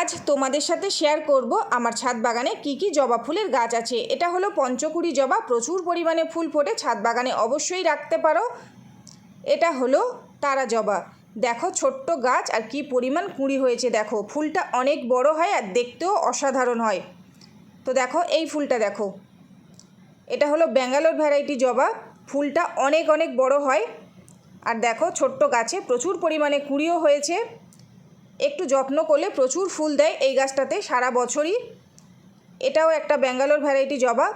আজ তোমাদের সাথে শেয়ার করব আমার ছাদ বাগানে কি কি জবা ফুলের গাছ আছে। এটা হলো পঞ্চকুড়ি জবা, প্রচুর পরিমাণে ফুল ফোটে, ছাদ বাগানে অবশ্যই রাখতে পারো। এটা হলো তারা জবা। দেখো ছোট্ট গাছ আর কি পরিমাণ কুঁড়ি হয়েছে, দেখো। ফুলটা অনেক বড় হয় আর দেখতেও অসাধারণ হয়। তো দেখো, এই ফুলটা দেখো। এটা হলো ব্যাঙ্গালোর ভ্যারাইটি জবা। ফুলটা অনেক অনেক বড় হয়। আর দেখো ছোট্ট গাছে প্রচুর পরিমাণে কুঁড়িও হয়েছে। একটু যত্ন করলে প্রচুর ফুল দেয় এই গাছটাতে সারা বছরই। এটাও একটা ব্যাঙ্গালোর ভ্যারাইটি জবা।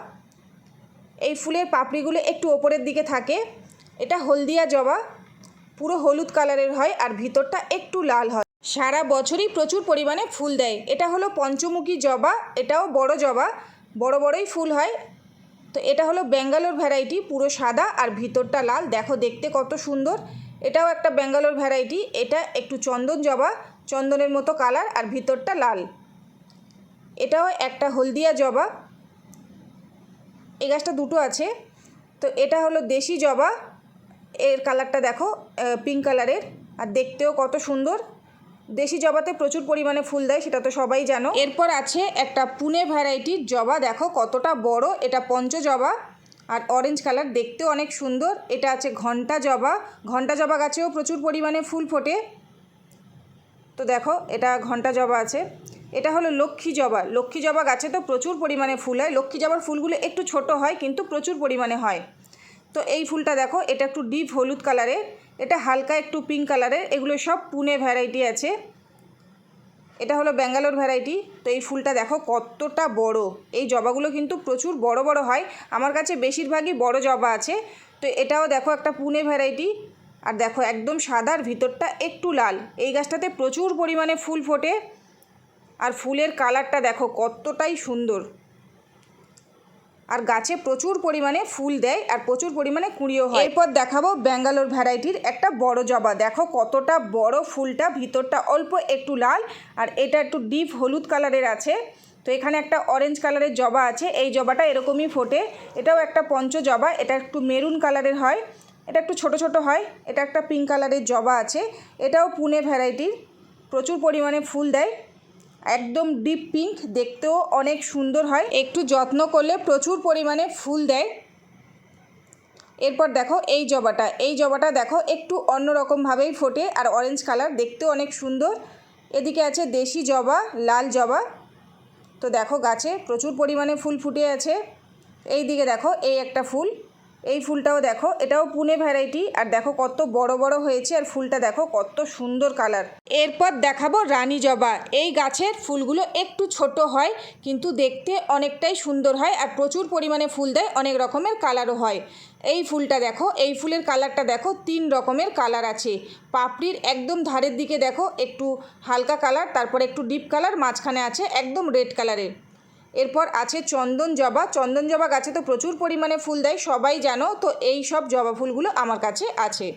এই ফুলের পাপড়িগুলো একটু ওপরের দিকে থাকে। এটা হলদিয়া জবা। পুরো হলুদ কালারের হয় আর ভিতরটা একটু লাল হয়। সারা বছরই প্রচুর পরিমাণে ফুল দেয়। এটা হলো পঞ্চমুখী জবা। এটাও বড় জবা। বড় বড়ই ফুল হয়। তো এটা হলো ব্যাঙ্গালোর ভ্যারাইটি। পুরো সাদা আর ভিতরটা লাল। দেখো দেখতে কত সুন্দর। এটাও একটা ব্যাঙ্গালোর ভ্যারাইটি। এটা একটু চন্দন জবা। চন্দনের মতো কালার আর ভিতরটা লাল। এটাও একটা হলদিয়া জবা। এই গাছটা দুটো আছে। তো এটা হলো দেশি জবা। এর কালারটা দেখো পিঙ্ক কালারের। আর দেখতেও কত সুন্দর। দেশি জবাতে প্রচুর পরিমাণে ফুল দেয়, সেটা তো সবাই জানো। এরপর আছে একটা পুনে ভ্যারাইটির জবা। দেখো কতটা বড়, এটা পঞ্চ জবা। আর অরেঞ্জ কালার, দেখতেও অনেক সুন্দর। এটা আছে ঘণ্টা জবা। ঘণ্টা জবা গাছেও প্রচুর পরিমাণে ফুল ফোটে। তো দেখো, এটা ঘণ্টা জবা আছে। এটা হলো লক্ষ্মী জবা। লক্ষ্মী জবা গাছে তো প্রচুর পরিমাণে ফুল হয়। লক্ষ্মী জবার ফুলগুলো একটু ছোট হয়, কিন্তু প্রচুর পরিমাণে হয়। তো এই ফুলটা দেখো, এটা একটু ডিপ হলুদ কালারের এটা হালকা একটু পিঙ্ক কালারের, এগুলো সব পুনে ভ্যারাইটি আছে। এটা হলো ব্যাঙ্গালোর ভ্যারাইটি। তো এই ফুলটা দেখো, কতটা বড়। এই জবাগুলো কিন্তু প্রচুর বড় বড় হয়। আমার কাছে বেশিরভাগই বড় জবা আছে। তো এটাও দেখো একটা পুনে ভ্যারাইটি। আর দেখো একদম সাদার ভিতরটা একটু লাল। এই গাছটাতে প্রচুর পরিমাণে ফুল ফোটে। আর ফুলের কালারটা দেখো কতটাই সুন্দর। আর গাছে প্রচুর পরিমাণে ফুল দেয় আর প্রচুর পরিমাণে কুঁড়িও হয়। এরপর দেখাবো ব্যাঙ্গালোর ভ্যারাইটির একটা বড় জবা। দেখো কতটা বড় ফুলটা, ভিতরটা অল্প একটু লাল আর এটা একটু ডিপ হলুদ কালারের আছে। তো এখানে একটা অরেঞ্জ কালারের জবা আছে। এই জবাটা এরকমই ফোটে। এটাও একটা পঞ্চ জবা এটা একটু মেরুন কালারের হয়। এটা একটু ছোট ছোট হয়, এটা একটা পিঙ্ক কালারের জবা আছে, এটাও পুনে ভ্যারাইটির প্রচুর পরিমাণে ফুল দেয়, একদম ডিপ পিঙ্ক দেখতেও অনেক সুন্দর হয়, একটু যত্ন করলে প্রচুর পরিমাণে ফুল দেয়। এরপর দেখো এই জবাটা এই জবাটা দেখো একটু অন্যরকমভাবেই ফোটে আর অরেঞ্জ কালার দেখতেও অনেক সুন্দর। এদিকে আছে দেশি জবা, লাল জবা, তো দেখো গাছে প্রচুর পরিমাণে ফুল ফুটে আছে। এই দিকে দেখো এই একটা ফুল। এই ফুলটাও দেখো, এটাও পুনে ভ্যারাইটি আর দেখো কত বড় বড় হয়েছে, আর ফুলটা দেখো কত সুন্দর কালার এরপর দেখাবো রানী জবা। এই গাছের ফুলগুলো একটু ছোট হয়, কিন্তু দেখতে অনেকটাই সুন্দর হয়, আর প্রচুর পরিমাণে ফুল দেয়, অনেক রকমের কালারও হয়। এই ফুলটা দেখো, এই ফুলের কালারটা দেখো, তিন রকমের কালার আছে। পাপড়ির একদম ধারের দিকে দেখো, একটু হালকা কালার তারপর একটু ডিপ কালার মাঝখানে আছে একদম রেড কালারের এরপর আছে চন্দন জবা। চন্দন জবা গাছে তো প্রচুর পরিমাণে ফুল দেয়, সবাই জানো। তো এই সব জবা ফুলগুলো আমার কাছে আছে।